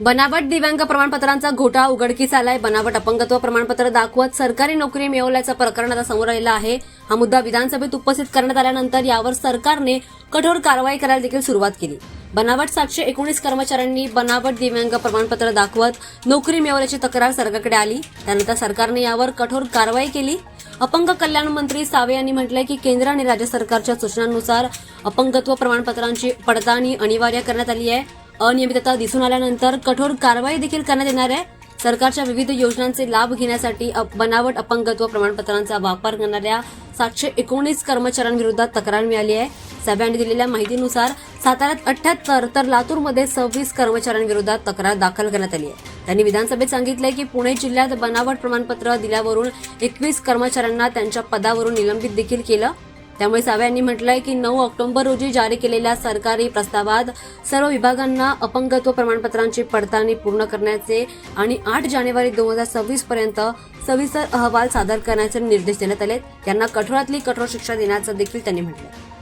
बनावट दिव्यांग प्रमाणपत्रांचा घोटाळा उघडकीस आलाय. बनावट अपंगत्व प्रमाणपत्र दाखवत सरकारी नोकरी मिळवल्याचं प्रकरण आता समोर आलेलं आहे. हा मुद्दा विधानसभेत उपस्थित करण्यात आल्यानंतर यावर सरकारने कठोर कारवाई करायला देखील सुरुवात केली. बनावट सातशे एकोणीस कर्मचाऱ्यांनी बनावट दिव्यांग प्रमाणपत्र दाखवत नोकरी मिळवल्याची तक्रार सरकारकडे आली. त्यानंतर सरकारने यावर कठोर कारवाई केली. अपंग कल्याण मंत्री सावे यांनी म्हटलंय की केंद्र आणि राज्य सरकारच्या सूचनांनुसार अपंगत्व प्रमाणपत्रांची पडताळणी अनिवार्य करण्यात आली आहे. अनियमितता दिसून आल्यानंतर कठोर कारवाई देखील करण्यात येणार आहे. सरकारच्या विविध योजनांचे लाभ घेण्यासाठी अप- बनावट अपंगत्व प्रमाणपत्रांचा वापर करणाऱ्या सातशे एकोणीस कर्मचाऱ्यांविरोधात तक्रार मिळाली आहे. सभ्यांनी दिलेल्या माहितीनुसार साताऱ्यात अठ्याहत्तर तर लातूरमध्ये सव्वीस कर्मचाऱ्यांविरोधात तक्रार दाखल करण्यात आली आहे. त्यांनी विधानसभेत सांगितलंय की पुणे जिल्ह्यात बनावट प्रमाणपत्र दिल्यावरून एकवीस कर्मचाऱ्यांना त्यांच्या पदावरून निलंबित देखील केलं. त्यामुळे सावे यांनी म्हटलंय की नऊ ऑक्टोबर रोजी जारी केलेल्या सरकारी प्रस्तावात सर्व विभागांना अपंगत्व प्रमाणपत्रांची पडताळणी पूर्ण करण्याचे आणि आठ जानेवारी दोन हजार सव्वीस पर्यंत सविस्तर अहवाल सादर करण्याचे निर्देश देण्यात आले त्यांना कठोरातली कठोर शिक्षा देण्याचं देखील त्यांनी म्हटलं